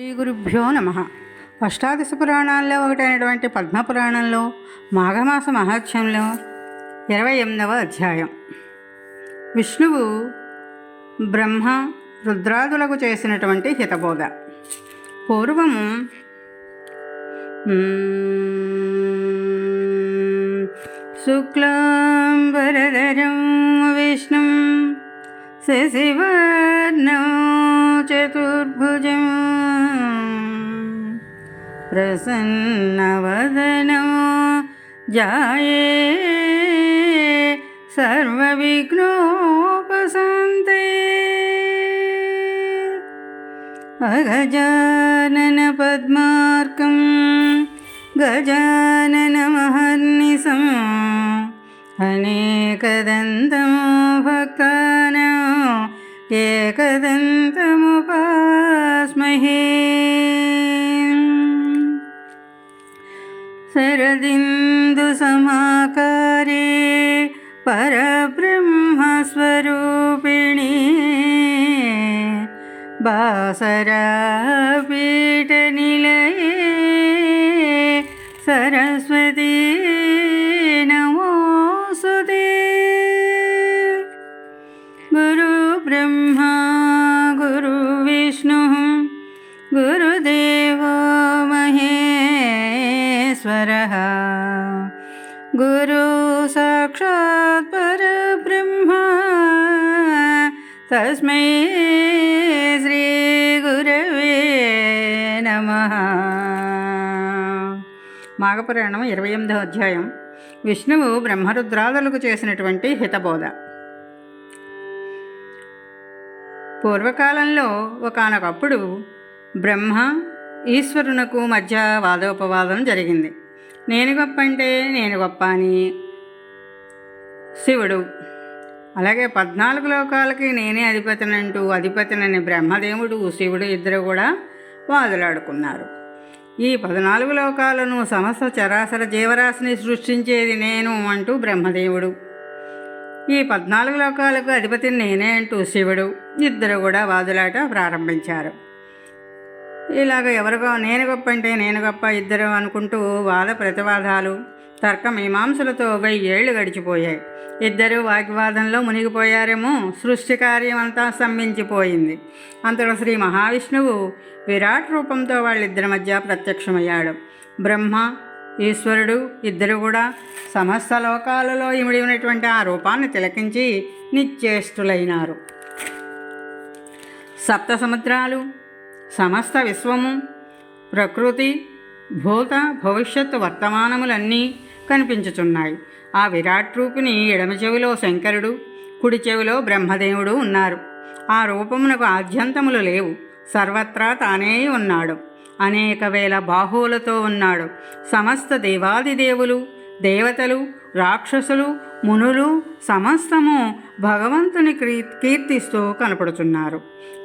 శ్రీ గురుభ్యో నమ. అష్టాదశ పురాణాల్లో ఒకటైనటువంటి పద్మపురాణంలో మాఘమాస మహాత్యంలో ఇరవై ఎనిమిదవ అధ్యాయం. విష్ణువు బ్రహ్మ రుద్రాదులకు చేసినటువంటి హితబోధ. పూర్వము శుక్లాంబరధరం విష్ణు శశివర్ణం చతుర్భుజం प्रसन्नवदनो। जाये सर्वविघ्नोपसन्ते। अगजाननपद्मार्गं गजाननमहर्निशम् अनेकदन्तमो भक्तानां एकदन्तमुपास्महे। समाकरी परब्रह्मस्वरूपिणी बासरापीठनिलये सरस्वती नमोऽसुते। गुरुब्रह्मा गुरुविष्णुः गुरुदेवो महेश्वरः। సాక్షాత్ పరబ్రహ్మ తస్మై శ్రీ గురవే నమ మాఘపురాణం ఇరవై ఎనిమిదో అధ్యాయం. విష్ణువు బ్రహ్మరుద్రాదులకు చేసినటువంటి హితబోధ. పూర్వకాలంలో ఒకనొకప్పుడు బ్రహ్మ ఈశ్వరునకు మధ్య వాదోపవాదం జరిగింది. నేను గొప్ప అంటే నేను గొప్ప అని శివుడు. అలాగే పద్నాలుగు లోకాలకి నేనే అధిపతినంటూ అధిపతినని బ్రహ్మదేవుడు శివుడు ఇద్దరు కూడా వాదులాడుకున్నారు. ఈ పద్నాలుగు లోకాలను సమస్త చరాచర జీవరాశిని సృష్టించేది నేను అంటూ బ్రహ్మదేవుడు. ఈ పద్నాలుగు లోకాలకు అధిపతిని నేనే అంటూ శివుడు ఇద్దరు కూడా వాదులాట ప్రారంభించారు. ఇలాగ ఎవరిగో నేను గొప్ప అంటే నేను గొప్ప ఇద్దరు అనుకుంటూ వాద ప్రతివాదాలు తర్కమీమాంసలతో వెయ్యేళ్ళు గడిచిపోయాయి. ఇద్దరు వాగ్వాదంలో మునిగిపోయారేమో సృష్టి కార్యమంతా స్తంభించిపోయింది. అంతలో శ్రీ మహావిష్ణువు విరాట్ రూపంతో వాళ్ళిద్దరి మధ్య ప్రత్యక్షమయ్యాడు. బ్రహ్మ ఈశ్వరుడు ఇద్దరు కూడా సమస్త లోకాలలో ఇమిడి ఉన్నటువంటి ఆ రూపాన్ని తిలకించి నిశ్చేష్టులైనారు సప్త సముద్రాలు సమస్త విశ్వము ప్రకృతి భూత భవిష్యత్తు వర్తమానములన్నీ కనిపించుచున్నాయి. ఆ విరాట్ రూపిణి ఎడమ చెవిలో శంకరుడు కుడి చెవిలో బ్రహ్మదేవుడు ఉన్నారు. ఆ రూపమునకు ఆద్యంతములు లేవు. సర్వత్రా తానే ఉన్నాడు. అనేక వేల బాహువులతో ఉన్నాడు. సమస్త దేవాదిదేవులు దేవతలు రాక్షసులు మునులు సమస్తము భగవంతుని కీ- కీర్తిస్తూ కనపడుచున్నారు.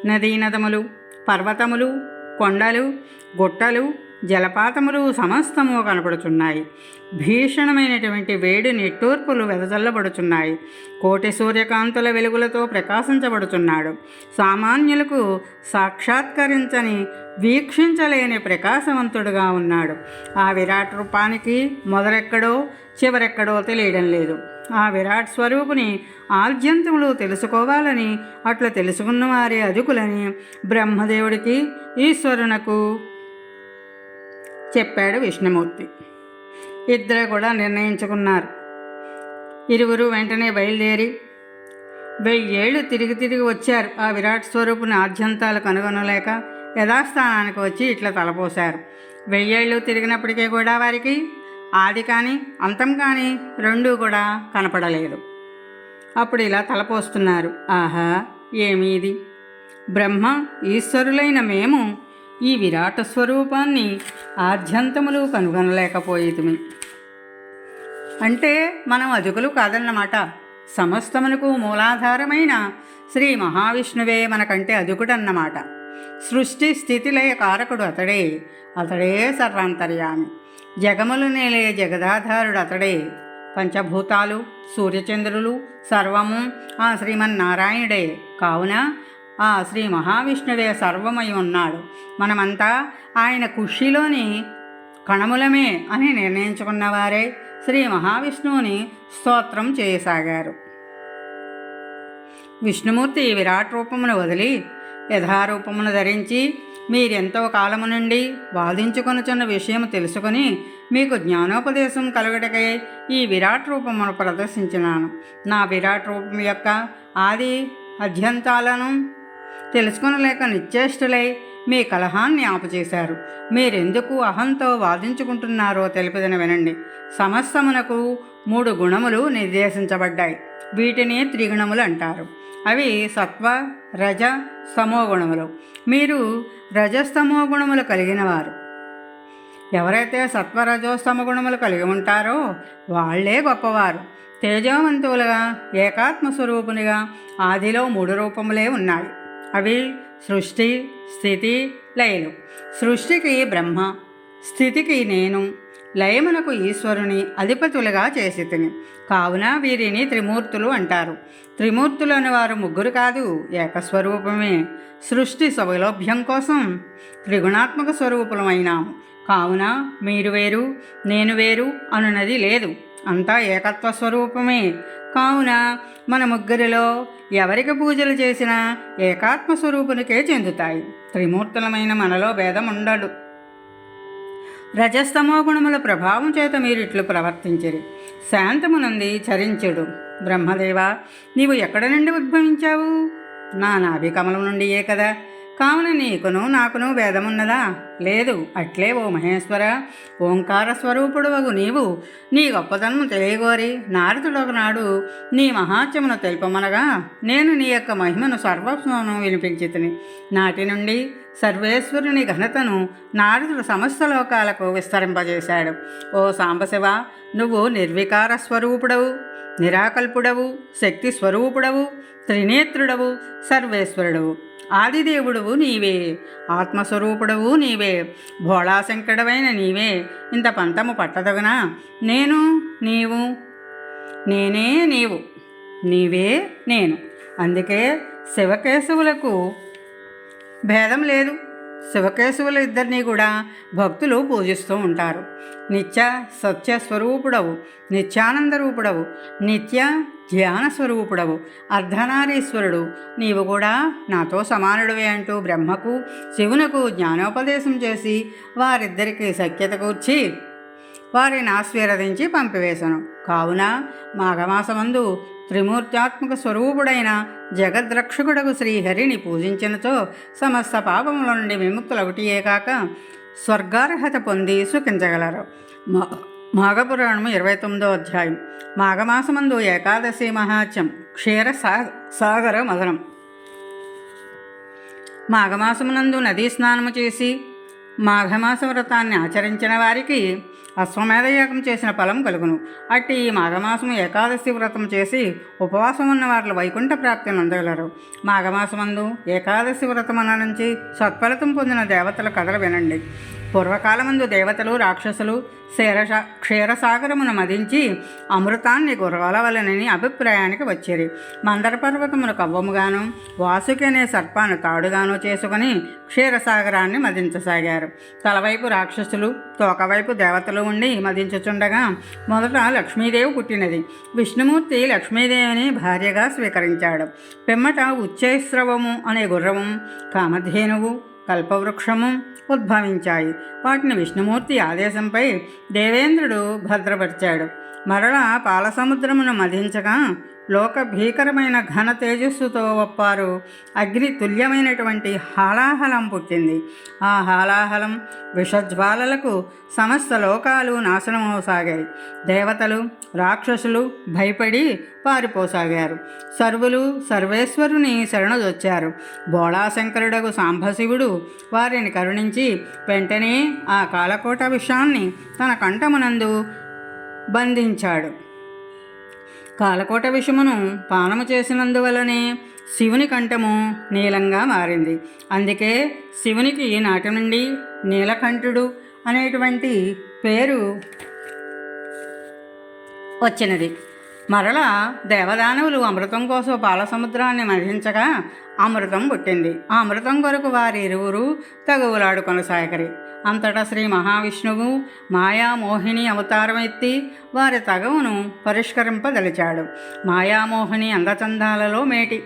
నదీనదములు పర్వతములు కొండలు గుట్టలు జలపాతములు సమస్తము కనపడుచున్నాయి. భీషణమైనటువంటి వేడి నిట్టూర్పులు వెదజల్లబడుచున్నాయి. కోటి సూర్యకాంతుల వెలుగులతో ప్రకాశించబడుచున్నాడు. సామాన్యులకు సాక్షాత్కరించని వీక్షించలేని ప్రకాశవంతుడుగా ఉన్నాడు. ఆ విరాట్ రూపానికి మొదలెక్కడో చివరెక్కడో తెలియడం లేదు. ఆ విరాట్ స్వరూపుని ఆద్యంతములు తెలుసుకోవాలని అట్లా తెలుసుకున్న వారి అదుకులని బ్రహ్మదేవుడికి ఈశ్వరునకు చెప్పాడు విష్ణుమూర్తి. ఇద్దరు కూడా నిర్ణయించుకున్నారు. ఇరువురు వెంటనే బయలుదేరి వెయ్యేళ్ళు తిరిగి తిరిగి వచ్చారు. ఆ విరాట్ స్వరూపుని ఆద్యంతాలు కనుగొనలేక యథాస్థానానికి వచ్చి ఇట్లా తలపోశారు. వెయ్యేళ్ళు తిరిగినప్పటికీ కూడా వారికి ఆది కానీ అంతం కానీ రెండూ కూడా కనపడలేదు. అప్పుడు ఇలా తలపోస్తున్నారు. ఆహా ఏమీ ఇది? బ్రహ్మ ఈశ్వరులైన మేము ఈ విరాట స్వరూపాన్ని ఆద్యంతములు కనుగొనలేకపోయేదిమి అంటే మనం అదుకులు కాదన్నమాట. సమస్తమునకు మూలాధారమైన శ్రీ మహావిష్ణువే మనకంటే అదుకుడన్నమాట. సృష్టి స్థితిలయ కారకుడు అతడే అతడే సర్వాంతర్యామి. జగములు నేలే జగదాధారుడు అతడే. పంచభూతాలు సూర్యచంద్రులు సర్వము ఆ శ్రీమన్నారాయణుడే. కావున ఆ శ్రీ మహావిష్ణువే సర్వమై ఉన్నాడు. మనమంతా ఆయన కుషిలోని కణములమే అని నిర్ణయించుకున్నవారే శ్రీ మహావిష్ణువుని స్తోత్రం చేయసాగారు. విష్ణుమూర్తి విరాట్ రూపమును వదిలి యథారూపమును ధరించి మీరెంతో కాలము నుండి వాదించుకొనుచున్న విషయం తెలుసుకొని మీకు జ్ఞానోపదేశం కలుగుటకై ఈ విరాట్ రూపమును ప్రదర్శించినాను. నా విరాట్ రూపం యొక్క ఆది అధ్యంతాలను తెలుసుకునలేక నిశ్చేష్టులై మీ కలహాన్ని ఆపుచేశారు. మీరెందుకు అహంతో వాదించుకుంటున్నారో తెలిపిదని వినండి. సమస్తమునకు మూడు గుణములు నిర్దేశించబడ్డాయి. వీటిని త్రిగుణములు అంటారు. అవి సత్వ రజ గుణములు. మీరు రజస్తమో గుణములు కలిగిన వారు ఎవరైతే సత్వరజోస్తమ గుణములు కలిగి ఉంటారో వాళ్ళే గొప్పవారు. తేజవంతువులుగా ఏకాత్మ స్వరూపునిగా ఆదిలో మూడు రూపములే ఉన్నాయి. అవి సృష్టి స్థితి లయలు. సృష్టికి బ్రహ్మ స్థితికి నేను లయమునకు ఈశ్వరుని అధిపతులుగా చేసి తిని కావున వీరిని త్రిమూర్తులు అంటారు. త్రిమూర్తులని వారు ముగ్గురు కాదు ఏకస్వరూపమే. సృష్టి సౌలభ్యం కోసం త్రిగుణాత్మక స్వరూపులమైనాము. కావున మీరు వేరు నేను వేరు అనున్నది లేదు. అంతా ఏకత్వ స్వరూపమే. కావున మన ముగ్గురిలో ఎవరికి పూజలు చేసినా ఏకాత్మ స్వరూపునికే చెందుతాయి. త్రిమూర్తులమైన మనలో భేదం ఉండడు రజస్తమో గుణముల ప్రభావం చేత మీరు ఇట్లు ప్రవర్తించిరి. శాంతమునంది చరించుడు. బ్రహ్మదేవ నీవు ఎక్కడ నుండి ఉద్భవించావు? నా నాభికమలం నుండియే కదా. కావున నీకును నాకును భేదమున్నదా? లేదు. అట్లే ఓ మహేశ్వర ఓంకార స్వరూపుడవగు నీవు. నీ గొప్పతనము తెలియగోరి నారదుడొకనాడు నీ మహాత్యమును తెలుపమనగా నేను నీ యొక్క మహిమను సర్వస్వమును వినిపించితిని. నాటి నుండి సర్వేశ్వరుని ఘనతను నారదుడు సమస్త లోకాలకు విస్తరింపజేశాడు. ఓ సాంబశివ నువ్వు నిర్వికార స్వరూపుడవు నిరాకల్పుడవు శక్తి స్వరూపుడవు త్రినేత్రుడవు సర్వేశ్వరుడవు. ఆదిదేవుడవు నీవే ఆత్మస్వరూపుడవు నీవే భోళాశంకడవైన నీవే ఇంత పంతము పట్టదగునా? నేను నీవు నేనే నీవు నీవే నేను. అందుకే శివకేశవులకు భేదం లేదు. శివకేశవులు ఇద్దరిని కూడా భక్తులు పూజిస్తూ ఉంటారు. నిత్య సత్య స్వరూపుడవు నిత్యానంద రూపుడవు నిత్య ధ్యాన స్వరూపుడవు అర్ధనారీశ్వరుడు. నీవు కూడా నాతో సమానుడివే అంటూ బ్రహ్మకు శివునకు జ్ఞానోపదేశం చేసి వారిద్దరికీ సఖ్యత కూర్చి వారిని ఆశీర్వదించి పంపివేశను కావున మాఘమాసమందు త్రిమూర్త్యాత్మక స్వరూపుడైన జగద్రక్షకుడకు శ్రీహరిని పూజించినతో సమస్త పాపముల నుండి విముక్తులొకటియే కాక స్వర్గార్హత పొంది సుఖించగలరు. మా మాఘపురాణము ఇరవై తొమ్మిదో అధ్యాయం. మాఘమాసమందు ఏకాదశి మహాత్యం క్షీర సా సాగర మదనం మాఘమాసమునందు నదీ స్నానము చేసి మాఘమాస వ్రతాన్ని ఆచరించిన వారికి అశ్వమేధ యాగం చేసిన ఫలం కలుగును. అట్టి ఈ మాఘమాసము ఏకాదశి వ్రతం చేసి ఉపవాసం ఉన్న వారిలో వైకుంఠ ప్రాప్తిని అందగలరు మాఘమాసమందు ఏకాదశి వ్రతం నుంచి సత్ఫలితం పొందిన దేవతల కథలు వినండి. పూర్వకాలమందు దేవతలు రాక్షసులు క్షీరసా క్షీరసాగరమును మదించి అమృతాన్ని గురవలవలనని అభిప్రాయానికి వచ్చేది మందర పర్వతమును కవ్వముగాను వాసుకి అనే సర్పాన్ని తాడుగాను చేసుకుని క్షీరసాగరాన్ని మదించసాగారు. తలవైపు రాక్షసులు తోకవైపు దేవతలు ఉండి మదించుచుండగా మొదట లక్ష్మీదేవి పుట్టినది. విష్ణుమూర్తి లక్ష్మీదేవిని భార్యగా స్వీకరించాడు. పిమ్మట ఉచ్చైస్రవము అనే గుర్రము కామధేనువు కల్పవృక్షము ఉద్భవించాయి. వాటిని విష్ణుమూర్తి ఆదేశంపై దేవేంద్రుడు భద్రపరిచాడు. మరలా పాలసముద్రమును మధించగా లోక భీకరమైన ఘన తేజస్సుతో ఒప్పారు. అగ్ని తుల్యమైనటువంటి హాలాహలం పుట్టింది. ఆ హాలాహలం విషజ్వాలలకు సమస్త లోకాలు నాశనమవసాగాయి. దేవతలు రాక్షసులు భయపడి పారిపోసాగారు. సర్వులు సర్వేశ్వరుని శరణుదొచ్చారు. బోళాశంకరుడకు సాంబశివుడు వారిని కరుణించి వెంటనే ఆ కాలకోట విషాన్ని తన కంఠమునందు బంధించాడు. కాలకోట విషమును పానము చేసినందువలనే శివుని కంఠము నీలంగా మారింది. అందుకే శివునికి నాటి నుండి నీలకంఠుడు అనేటువంటి పేరు వచ్చినది. మరలా దేవదానవులు అమృతం కోసం పాల సముద్రాన్ని అమృతం పుట్టింది. ఆ అమృతం కొరకు వారి ఇరువురు తగువులాడు కొనసాగరి. అంతటా శ్రీ మహావిష్ణువు మాయామోహిని అవతారం ఎత్తి వారి తగవును పరిష్కరింపదలిచాడు. మాయామోహిని అందచందాలలో మేటి.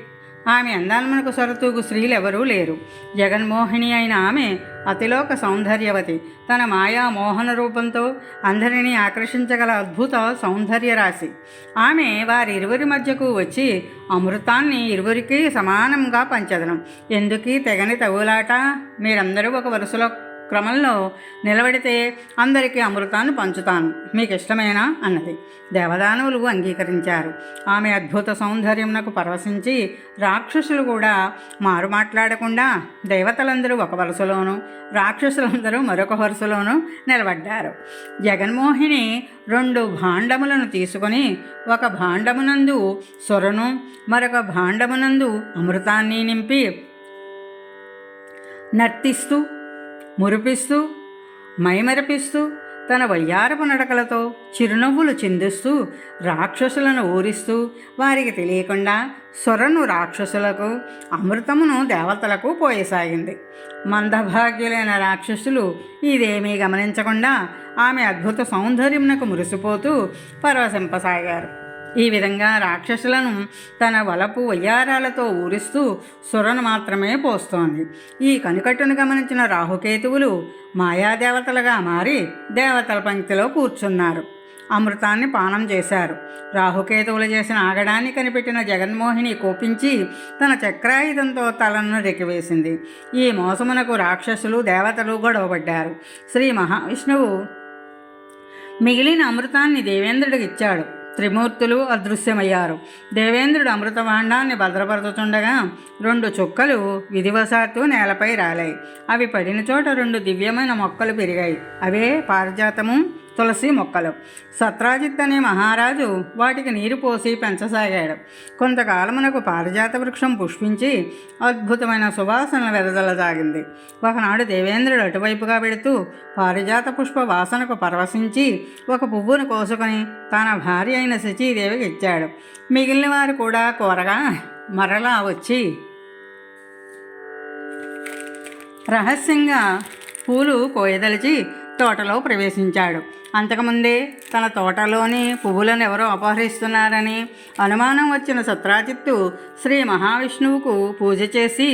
ఆమె అందాన్మనకు స్త్రీలు స్త్రీలెవరూ లేరు. జగన్మోహిని అయిన ఆమె అతిలోక సౌందర్యవతి. తన మాయా మోహన రూపంతో అందరినీ ఆకర్షించగల అద్భుత సౌందర్య రాశి. ఆమె వారిరువురి మధ్యకు వచ్చి అమృతాన్ని ఇరువురికి సమానంగా పంచదనం. ఎందుకీ తెగని తగులాట? మీరందరూ ఒక వరుసలో క్రమంలో నిలబడితే అందరికీ అమృతాన్ని పంచుతాను. మీకు ఇష్టమేనా అన్నది. దేవదానవులు అంగీకరించారు. ఆమె అద్భుత సౌందర్యంనకు పరవశించి రాక్షసులు కూడా మారు మాట్లాడకుండా దేవతలందరూ ఒక వరుసలోను రాక్షసులందరూ మరొక వరుసలోనూ నిలబడ్డారు. జగన్మోహిని రెండు భాండములను తీసుకొని ఒక భాండమునందు సొరను మరొక భాండమునందు అమృతాన్ని నింపి నర్తిస్తూ మురిపిస్తూ మైమరపిస్తూ తన వయ్యారపు నడకలతో చిరునవ్వులు చిందిస్తూ రాక్షసులను ఊరిస్తూ వారికి తెలియకుండా సొరను రాక్షసులకు అమృతమును దేవతలకు పోయసాగింది. మందభాగ్యులైన రాక్షసులు ఇదేమీ గమనించకుండా ఆమె అద్భుత సౌందర్యంనకు మురిసిపోతూ పరవశింపసాగారు. ఈ విధంగా రాక్షసులను తన వలపు వయ్యారాలతో ఊరిస్తూ సురను మాత్రమే పోస్తోంది. ఈ కనుకట్టును గమనించిన రాహుకేతువులు మాయాదేవతలుగా మారి దేవతల పంక్తిలో కూర్చున్నారు. అమృతాన్ని పానం చేశారు. రాహుకేతువులు చేసిన ఆగడాన్ని కనిపెట్టిన జగన్మోహిని కోపించి తన చక్రాయుధంతో తలను రెక్కివేసింది. ఈ మోసమునకు రాక్షసులు దేవతలు గొడవపడ్డారు. శ్రీ మహావిష్ణువు మిగిలిన అమృతాన్ని దేవేంద్రుడికి ఇచ్చాడు. త్రిమూర్తులు అదృశ్యమయ్యారు. దేవేంద్రుడు అమృతభాండాన్ని భద్రపరుచుతుండగా రెండు చుక్కలు విధివశాత్తు నేలపై రాలాయి. అవి పడిన చోట రెండు దివ్యమైన మొక్కలు పెరిగాయి. అవే పారిజాతము తులసి మొక్కలు. సత్రాజిత్ అనే మహారాజు వాటికి నీరు పోసి పెంచసాగాడు. కొంతకాలమునకు పారిజాత వృక్షం పుష్పించి అద్భుతమైన సువాసన వెదజల్లసాగింది. ఒకనాడు దేవేంద్రుడు అటువైపుగా పెడుతూ పారిజాత పుష్ప వాసనకు పరవశించి ఒక పువ్వును కోసుకొని తన భార్య అయిన శచీదేవికి ఇచ్చాడు. మిగిలిన వారు కూడా కోరగా మరలా వచ్చి రహస్యంగా పూలు కోయదలిచి తోటలో ప్రవేశించాడు. అంతకుముందే తన తోటలోని పువ్వులను ఎవరో అపహరిస్తున్నారని అనుమానం వచ్చిన సత్రాజిత్తు శ్రీ మహావిష్ణువుకు పూజ చేసి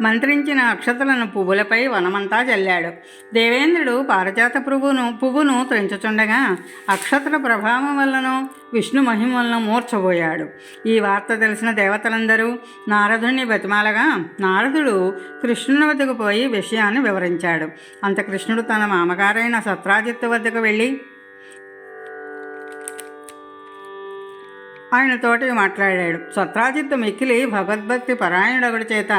మంత్రించిన అక్షతలను పువ్వులపై వనమంతా చల్లాడు దేవేంద్రుడు పారజాత పువ్వును పువ్వును త్రెంచుచుండగా అక్షతల ప్రభావం వల్లనో విష్ణు మహిమ మూర్చబోయాడు. ఈ వార్త తెలిసిన దేవతలందరూ నారదుని బతిమాలగా నారదుడు కృష్ణుని వద్దకు పోయి విషయాన్ని వివరించాడు. అంత కృష్ణుడు తన మామగారైన సత్రాజిత్తు వద్దకు వెళ్ళి ఆయనతోటి మాట్లాడాడు. సత్రాజిత్తు మిక్కిలి భగవద్భక్తి పరాయణుడొకటి చేత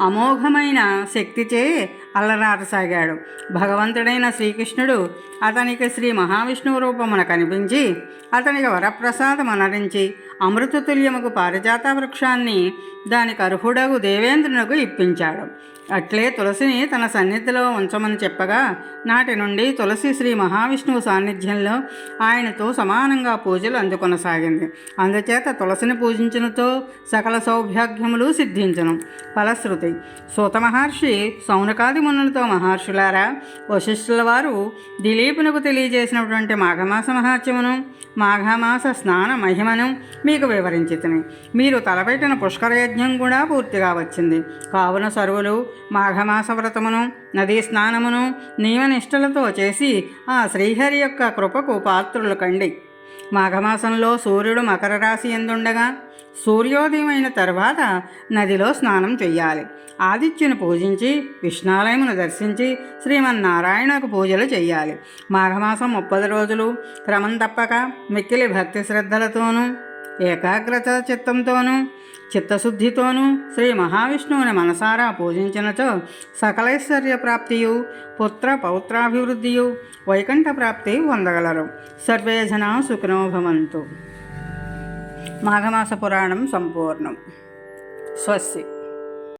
అమోఘమైన శక్తిచే అల్లరారసాగాడు. భగవంతుడైన శ్రీకృష్ణుడు అతనికి శ్రీ మహావిష్ణువు రూపమున కనిపించి అతనికి వరప్రసాదం అనరించి అమృతతుల్యముకు పారిజాత వృక్షాన్ని దానికి అర్హుడగు దేవేంద్రునకు ఇప్పించాడు. అట్లే తులసిని తన సన్నిధిలో ఉంచమని చెప్పగా నాటి నుండి తులసి శ్రీ మహావిష్ణువు సాన్నిధ్యంలో ఆయనతో సమానంగా పూజలు అందుకొనసాగింది. అందుచేత తులసిని పూజించినతో సకల సౌభాగ్యములు సిద్ధించను. ఫలశ్రుతి సూత మహర్షి సౌనకాది మునులతో మహర్షులారా వశిష్ఠుల వారు దిలీపునకు తెలియజేసినటువంటి మాఘమాస మహాత్యమును మాఘమాస స్నాన మహిమను మీకు వివరించితిని. మీరు తలపెట్టిన పుష్కరయజ్ఞం కూడా పూర్తిగా వచ్చింది. కావున సరువులు మాఘమాస వ్రతమును నదీ స్నానమును నియమనిష్టలతో చేసి ఆ శ్రీహరి యొక్క కృపకు పాత్రులు కండి. మాఘమాసంలో సూర్యుడు మకర రాశి ఎందుండగా? సూర్యోదయమైన తర్వాత నదిలో స్నానం చెయ్యాలి. ఆదిత్యుని పూజించి విష్ణాలయమును దర్శించి శ్రీమన్నారాయణకు పూజలు చేయాలి మాఘమాసం ముప్పది రోజులు. క్రమం తప్పక మిక్కిలి భక్తి శ్రద్ధలతోనూ ఏకాగ్రత చిత్తంతోనూ చిత్తశుద్ధితోనూ శ్రీ మహావిష్ణువుని మనసారా పూజించినచో సకలైశ్వర్య ప్రాప్తియు పుత్ర పౌత్రాభివృద్ధియు వైకుంఠ ప్రాప్తి పొందగలరు. సర్వే జనా సుఖినో భవంతు. మాఘమాస పురాణం సంపూర్ణం. స్వస్తి.